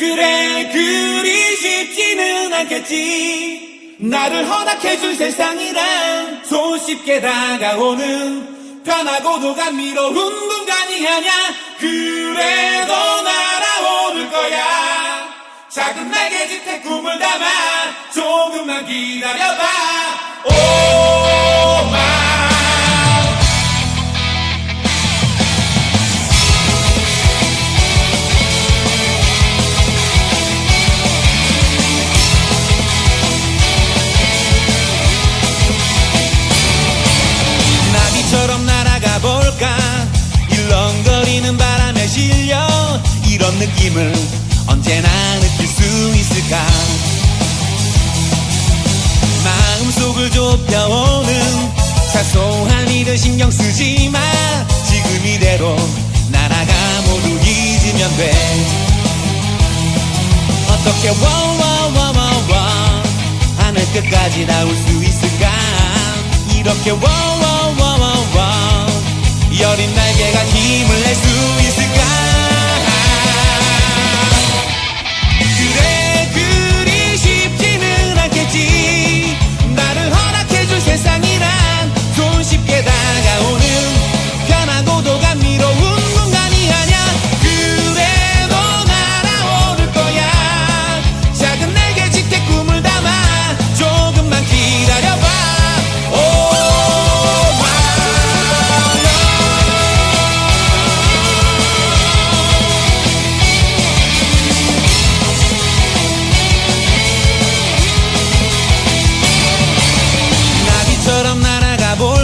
그래 그리 쉽지는 않겠지. 나를 허락해준 세상이란 손쉽게 다가오는 편하고도 감미로운 공간이 아냐 그래도 날아오를 거야. 작은 날개짓에 꿈을 담아 조금만 기다려봐 실려 이런 느낌을 언제나 느낄 수 있을까? 마음속을 좁혀오는 사소한 일을 신경 쓰지 마. 지금 이대로 날아가 모두 잊으면 돼. 어떻게 워워워워워 하늘 끝까지 닿을 수 있을까? 이렇게 워워워워워 여린 날개가 힘을 낼수 있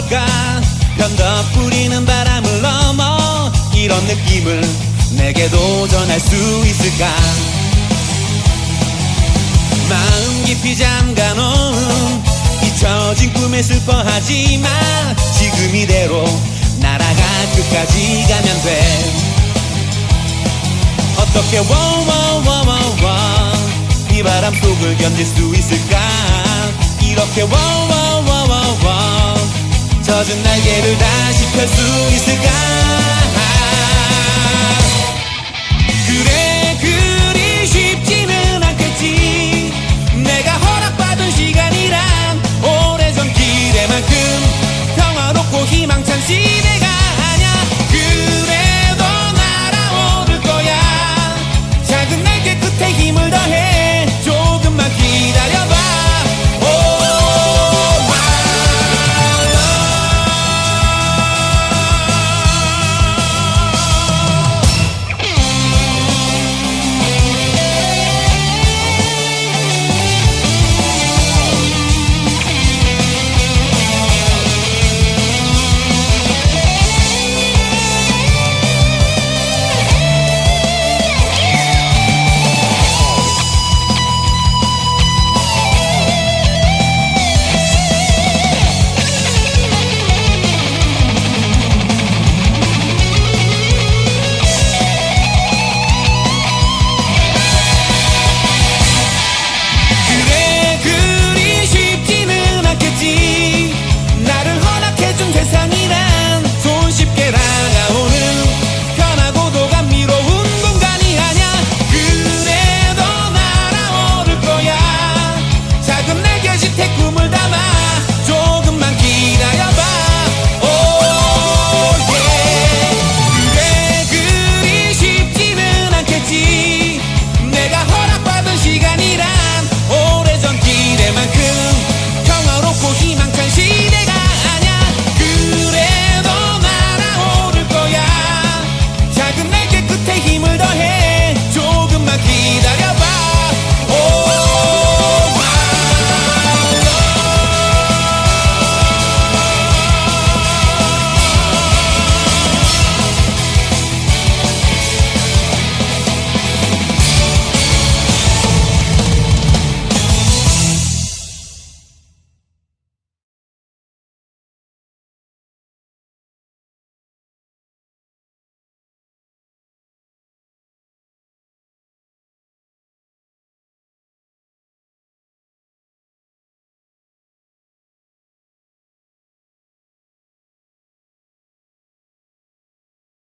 볼까 변덕 뿌리는 바람을 넘어 이런 느낌을 내게 도 전할 수 있을까? 마음 깊이 잠가놓은 잊혀진 꿈에 슬퍼하지 마. 지금 이대로 날아가 끝까지 가면 돼. 어떻게 워워워워워 이 바람 속을 견딜 수 있을까? 이렇게 워워 젖은 날개를 다시 펼 수 있을까